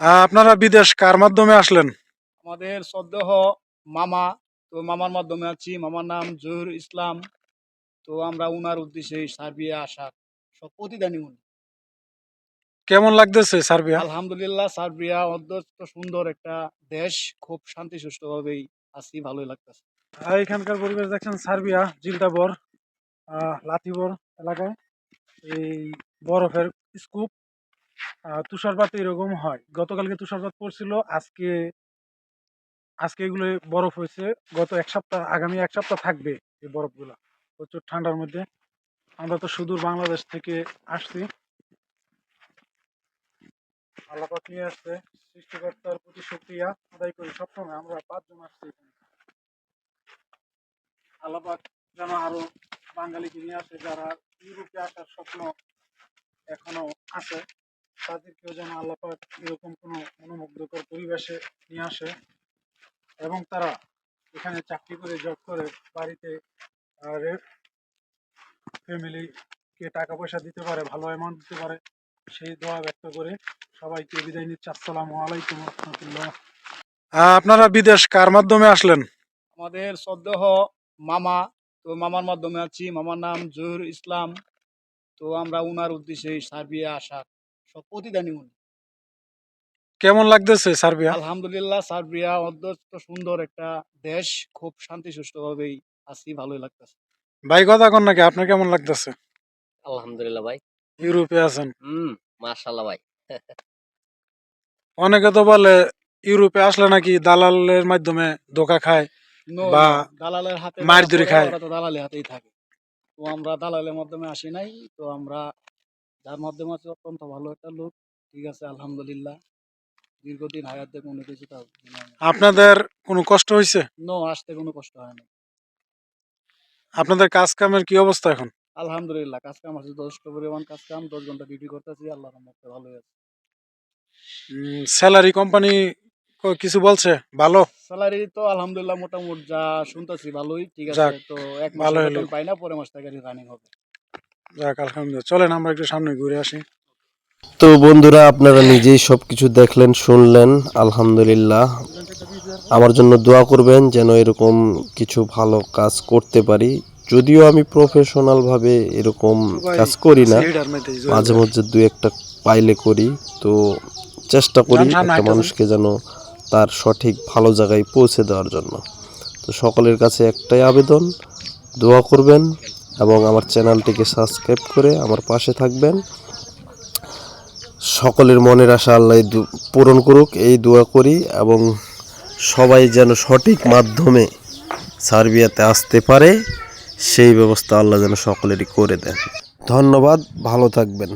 আপনারা বিদেশ কার মাধ্যমে আসলেন? আমাদের সদ্যহ মামা তো মামার মাধ্যমে আছি। মামার নাম জহির ইসলাম। তো আমরা উনার উদ্দেশ্যে সার্বিয়া আসার সব প্রতিদানী উনি। কেমন লাগতেছে সার্বিয়া? আলহামদুলিল্লাহ সার্বিয়া অত্যন্ত সুন্দর একটা দেশ। খুব শান্তি সুষ্ঠুভাবেই আছি ভালোই লাগতেছে। এখানকার পরিবেশ দেখছেন সার্বিয়া জিলটাবর আহ, লাথিবর এলাকায়। এই বরফের স্কুপ তুষারপাত এরকম হয়। গতকালকে তুষারপাত পড়ছিল, আজকে আজকে এগুলো বরফ হয়েছে। গত এক সপ্তাহ, আগামী এক সপ্তাহ থাকবে এই বরফগুলো। প্রচুর ঠান্ডার মধ্যে। আমরা তো সুদূর বাংলাদেশ থেকে আসছি। আল্লাপাক নিয়ে আসছে। সৃষ্টিকর্তার প্রতি শুক্রিয়া আদায় করি। সবসময় আমরা পাঁচজন আসছি এখানে। আল্লাপাক যেন আরও বাঙালিকে নিয়ে আসে, যারা ইউরোপে আসার স্বপ্ন এখনও আছে। তাদেরকেও যেন আল্লাপাক এরকম কোনো মনোমুগ্ধকর পরিবেশে নিয়ে আসে এবং তারা এখানে চাকরি করে জব করে, বাড়িতে ফ্যামিলিকে টাকা পয়সা দিতে পারে, ভালো অ্যামাউন্ট দিতে পারে, সেই দোয়া ব্যক্ত করে সবাইকে বিদায় নিচ্ছে। আসসালামু আলাইকুম রহমতুল্লাহ। আপনারা বিদেশ কার মাধ্যমে আসলেন? আমাদের সদ্যহ মামা, তো মামার মাধ্যমে আছি। মামার নাম জহির ইসলাম। তো আমরা উনার উদ্দেশ্যে সার্বিয়া আসার সব প্রতিদানী উনি। কেমন লাগতেছে সার্বিয়া? আলহামদুলিল্লাহ সার্বিয়া অত্যন্ত সুন্দর একটা দেশ। খুব শান্তি সুষ্ঠুভাবেই আছি ভালোই লাগতেছে। ভাই কথা কন নাকি আপনার কেমন লাগতেছে? আলহামদুলিল্লাহ ভাই। ইউরোপে আছেন। হুম মাশাল্লাহ ভাই। অনেকে তো বলে ইউরোপে আসলে নাকি দালালের মাধ্যমে ধোকা খায় বা দালালের হাতে মার ধরে খায়। দালালের হাতেই থাকে। তো আমরা দালালের মাধ্যমে আসি নাই তো আমরা যার মাধ্যমে আছি অত্যন্ত ভালো একটা লোক ঠিক আছে আলহামদুলিল্লাহ। দীর্ঘদিন হায়াত মনে কিছু তাও আপনাদের কোনো কষ্ট হয়েছে? নো আসতে কোনো কষ্ট হয় না আপনাদের কাজ কামের কি অবস্থা এখন? আলহামদুলিল্লাহ কাজ কাম আছে যথেষ্ট পরিমাণ কাজ কাম দশ ঘণ্টা ডিউটি করতেছি আল্লাহ রহমতে ভালোই আছে। স্যালারি কোম্পানি কিছু বলছে? ভালো? স্যালারি তো আলহামদুলিল্লাহ মোটামুটি যা শুনতেছি ভালোই ঠিক আছে তো এক মাস পাই না পরে মাস থেকে রানিং হবে। যাক আলহামদুলিল্লাহ। চলেন আমরা একটু সামনে ঘুরে আসি। তো বন্ধুরা আপনারা নিজেই সবকিছু দেখলেন শুনলেন আলহামদুলিল্লাহ। আমার জন্য দোয়া করবেন যেন এরকম কিছু ভালো কাজ করতে পারি। যদিও আমি প্রফেশনাল ভাবে এরকম কাজ করি না মাঝে মধ্যে দু একটা পাইলে করি। তো চেষ্টা করি একটা মানুষকে যেন তার সঠিক ভালো জায়গায় পৌঁছে দেওয়ার জন্য। তো সকলের কাছে একটাই আবেদন দোয়া করবেন। এবং আমার চ্যানেলটিকে সাবস্ক্রাইব করে আমার পাশে থাকবেন। সকলের মনের আশা আল্লাহ পূরণ করুক, এই দোয়া করি এবং সবাই যেন সঠিক মাধ্যমে সার্বিয়াতে আসতে পারে, সেই ব্যবস্থা আল্লাহ যেন সকলেরই করে দেন। ধন্যবাদ, ভালো থাকবেন।